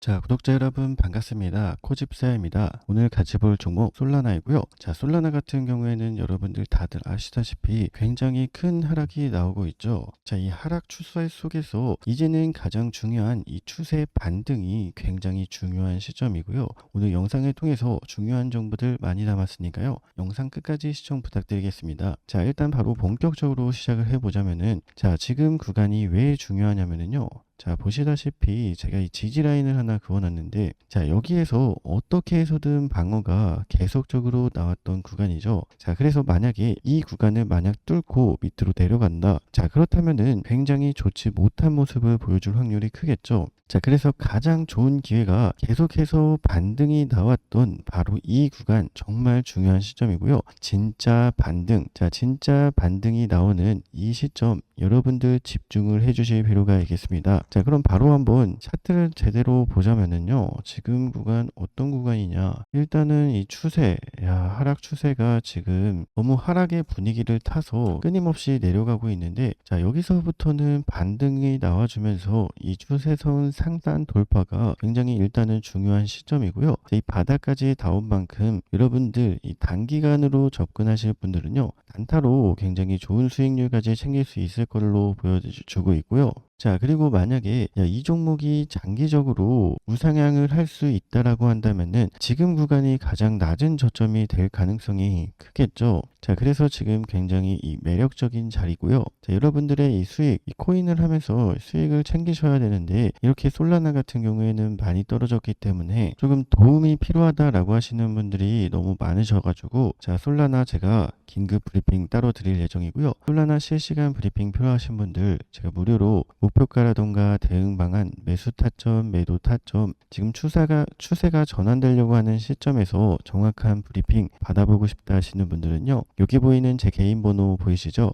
자, 구독자 여러분 반갑습니다. 코집사입니다. 오늘 같이 볼 종목 솔라나이고요. 자, 솔라나 같은 경우에는 여러분들 다들 아시다시피 굉장히 큰 하락이 나오고 있죠. 자, 이 하락 추세 속에서 이제는 가장 중요한 이 추세 반등이 굉장히 중요한 시점이고요. 오늘 영상을 통해서 중요한 정보들 많이 담았으니까요. 영상 끝까지 시청 부탁드리겠습니다. 자, 일단 바로 본격적으로 시작을 해보자면은 자, 지금 구간이 왜 중요하냐면은요. 자, 보시다시피 제가 이 지지 라인을 하나 그어놨는데, 자, 여기에서 어떻게 해서든 방어가 계속적으로 나왔던 구간이죠. 자, 그래서 만약에 이 구간을 만약 뚫고 밑으로 내려간다. 자, 그렇다면은 굉장히 좋지 못한 모습을 보여줄 확률이 크겠죠. 자, 그래서 가장 좋은 기회가 계속해서 반등이 나왔던 바로 이 구간 정말 중요한 시점이고요. 진짜 반등, 자, 진짜 반등이 나오는 이 시점 여러분들 집중을 해주실 필요가 있겠습니다. 자, 그럼 바로 한번 차트를 제대로 보자면은요. 지금 구간 어떤 구간이냐? 일단은 이 추세, 야, 하락 추세가 지금 너무 하락의 분위기를 타서 끊임없이 내려가고 있는데, 자, 여기서부터는 반등이 나와주면서 이 추세선 상단 돌파가 굉장히 일단은 중요한 시점이고요. 이 바닥까지 닿은 만큼 여러분들 이 단기간으로 접근하실 분들은요. 단타로 굉장히 좋은 수익률까지 챙길 수 있을 걸로 보여주고 있고요. 자, 그리고 만약에 야, 이 종목이 장기적으로 우상향을 할 수 있다라고 한다면은 지금 구간이 가장 낮은 저점이 될 가능성이 크겠죠. 자, 그래서 지금 굉장히 이 매력적인 자리고요. 자, 여러분들의 이 수익, 이 코인을 하면서 수익을 챙기셔야 되는데 이렇게 솔라나 같은 경우에는 많이 떨어졌기 때문에 조금 도움이 필요하다라고 하시는 분들이 너무 많으셔가지고 자, 솔라나 제가 긴급 브리핑 따로 드릴 예정이고요. 솔라나 실시간 브리핑 필요하신 분들 제가 무료로 목표가라던가 대응 방안, 매수 타점, 매도 타점, 지금 추세가 추세가 전환되려고 하는 시점에서 정확한 브리핑 받아보고 싶다 하시는 분들은요. 여기 보이는 제 개인 번호 보이시죠?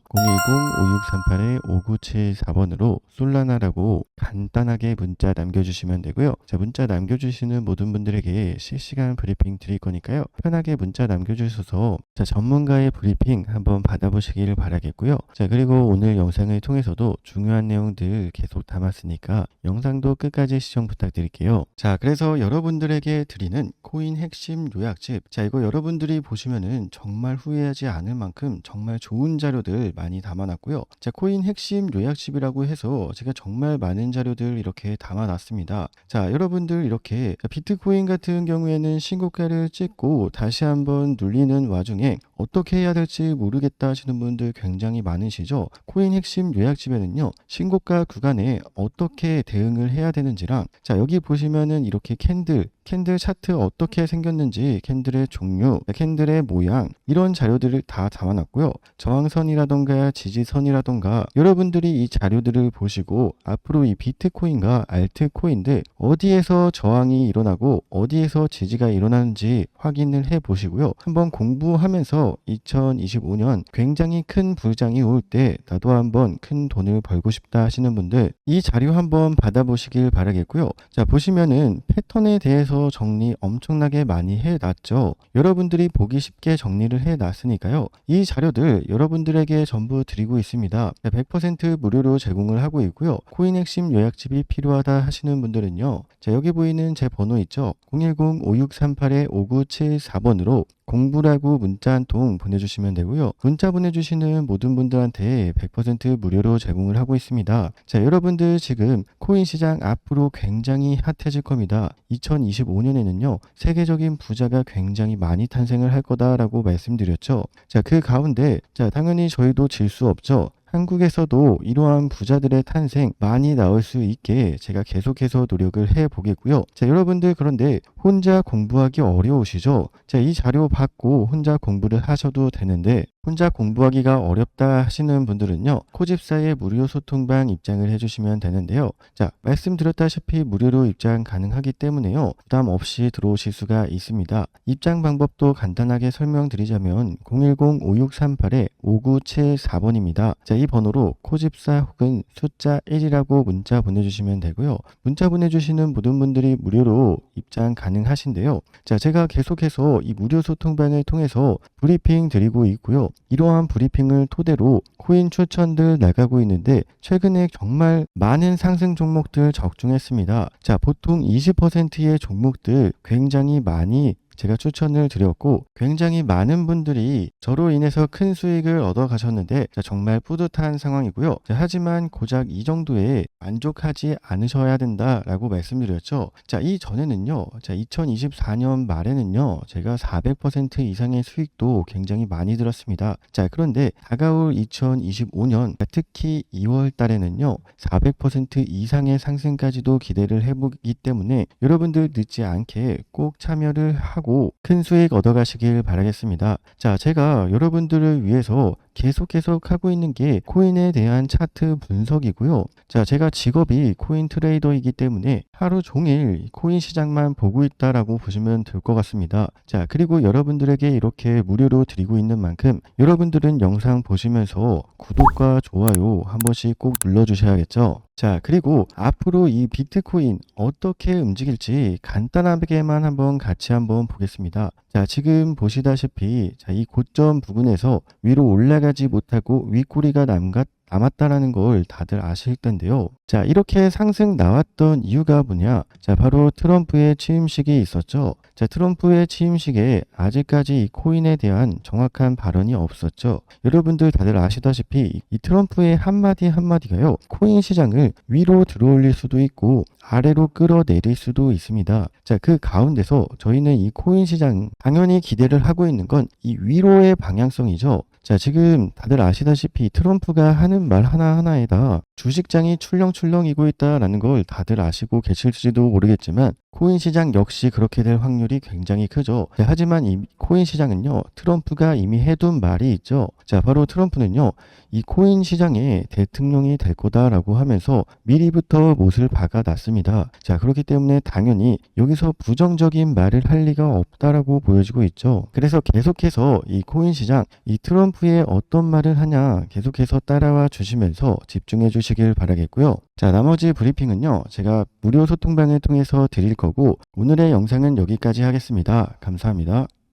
010-5638-5974번으로 솔라나라고 간단하게 문자 남겨주시면 되고요. 자, 문자 남겨주시는 모든 분들에게 실시간 브리핑 드릴 거니까요. 편하게 문자 남겨주셔서 자, 전문가의 브리핑 한번 받아보시길 바라겠고요. 자, 그리고 오늘 영상을 통해서도 중요한 내용들 계속 담았으니까 영상도 끝까지 시청 부탁드릴게요. 자, 그래서 여러분들에게 드리는 코인 핵심 요약집. 자, 이거 여러분들이 보시면은 정말 후회하지 않을 만큼 정말 좋은 자료들 많이 담아놨고요. 자, 코인 핵심 요약집이라고 해서 제가 정말 많은 자료들 이렇게 담아놨습니다. 자, 여러분들 이렇게 비트코인 같은 경우에는 신고가를 찍고 다시 한번 눌리는 와중에 어떻게 해야 될지 모르겠다 하시는 분들 굉장히 많으시죠. 코인 핵심 요약집에는요. 신고가 구간에 어떻게 대응을 해야 되는지랑 자, 여기 보시면은 이렇게 캔들 캔들 차트 어떻게 생겼는지 캔들의 종류, 캔들의 모양 이런 자료들을 다 담아놨고요. 저항선이라던가 지지선이라던가 여러분들이 이 자료들을 보시고 앞으로 이 비트코인과 알트코인들 어디에서 저항이 일어나고 어디에서 지지가 일어나는지 확인을 해 보시고요. 한번 공부하면서 2025년 굉장히 큰 부장이 올 때 나도 한번 큰 돈을 벌고 싶다 하시는 분들 이 자료 한번 받아보시길 바라겠고요. 자 보시면은 패턴에 대해서 정리 엄청나게 많이 해놨죠. 여러분들이 보기 쉽게 정리를 해놨으니까요. 이 자료들 여러분들에게 전부 드리고 있습니다. 100% 무료로 제공을 하고 있고요. 코인 핵심 요약집이 필요하다 하시는 분들은요. 자 여기 보이는 제 번호 있죠. 010-5638-5974번으로 공부라고 문자 한 통 보내주시면 되고요. 문자 보내주시는 모든 분들한테 100% 무료로 제공을 하고 있습니다. 자, 여러분들 지금 코인 시장 앞으로 굉장히 핫해질 겁니다. 2025년에는요, 세계적인 부자가 굉장히 많이 탄생을 할 거다라고 말씀드렸죠. 자, 그 가운데, 자, 당연히 저희도 질 수 없죠. 한국에서도 이러한 부자들의 탄생 많이 나올 수 있게 제가 계속해서 노력을 해 보겠고요. 자, 여러분들 그런데 혼자 공부하기 어려우시죠? 자, 이 자료 받고 혼자 공부를 하셔도 되는데 혼자 공부하기가 어렵다 하시는 분들은요. 코집사의 무료 소통방 입장을 해주시면 되는데요. 자, 말씀드렸다시피 무료로 입장 가능하기 때문에요. 부담 없이 들어오실 수가 있습니다. 입장 방법도 간단하게 설명드리자면 010-5638-5974번입니다. 자, 이 번호로 코집사 혹은 숫자 1이라고 문자 보내주시면 되고요. 문자 보내주시는 모든 분들이 무료로 입장 가능 하신데요. 자, 제가 계속해서 이 무료 소통방을 통해서 브리핑 드리고 있고요. 이러한 브리핑을 토대로 코인 추천들 나가고 있는데 최근에 정말 많은 상승 종목들 적중했습니다. 자, 보통 20%의 종목들 굉장히 많이 제가 추천을 드렸고 굉장히 많은 분들이 저로 인해서 큰 수익을 얻어 가셨는데 자, 정말 뿌듯한 상황이고요. 자, 하지만 고작 이 정도에 만족하지 않으셔야 된다라고 말씀드렸죠. 자, 이 전에는요. 자, 2024년 말에는요. 제가 400% 이상의 수익도 굉장히 많이 들었습니다. 자, 그런데 다가올 2025년 특히 2월 달에는요. 400% 이상의 상승까지도 기대를 해보기 때문에 여러분들 늦지 않게 꼭 참여를 하고 큰 수익 얻어가시길 바라겠습니다. 자, 제가 여러분들을 위해서 계속 계속 하고 있는 게 코인에 대한 차트 분석이고요. 자, 제가 직업이 코인 트레이더이기 때문에 하루 종일 코인 시장만 보고 있다라고 보시면 될 것 같습니다. 자, 그리고 여러분들에게 이렇게 무료로 드리고 있는 만큼 여러분들은 영상 보시면서 구독과 좋아요 한 번씩 꼭 눌러주셔야겠죠. 자, 그리고 앞으로 이 비트코인 어떻게 움직일지 간단하게만 한번 같이 한번 보겠습니다. 자, 지금 보시다시피 자, 이 고점 부근에서 위로 올라가지 못하고 윗꼬리가 남갔 남았다라는 걸 다들 아실 텐데요. 자, 이렇게 상승 나왔던 이유가 뭐냐? 자, 바로 트럼프의 취임식이 있었죠. 자, 트럼프의 취임식에 아직까지 이 코인에 대한 정확한 발언이 없었죠. 여러분들 다들 아시다시피 이 트럼프의 한마디 한마디가요. 코인 시장을 위로 들어올릴 수도 있고 아래로 끌어내릴 수도 있습니다. 자, 그 가운데서 저희는 이 코인 시장 당연히 기대를 하고 있는 건 이 위로의 방향성이죠. 자, 지금 다들 아시다시피 트럼프가 하는 말 하나하나에다 주식장이 출렁출렁이고 있다라는 걸 다들 아시고 계실지도 모르겠지만 코인 시장 역시 그렇게 될 확률이 굉장히 크죠. 네, 하지만 이 코인 시장은요, 트럼프가 이미 해둔 말이 있죠. 자, 바로 트럼프는요, 이 코인 시장의 대통령이 될 거다라고 하면서 미리부터 못을 박아놨습니다. 자, 그렇기 때문에 당연히 여기서 부정적인 말을 할 리가 없다라고 보여지고 있죠. 그래서 계속해서 이 코인 시장, 이 트럼프의 어떤 말을 하냐 계속해서 따라와 주시면서 집중해 주시길 바라겠고요. 자, 나머지 브리핑은요, 제가 무료 소통방을 통해서 드릴 거고, 오늘의 영상은 여기까지 하겠습니다. 감사합니다.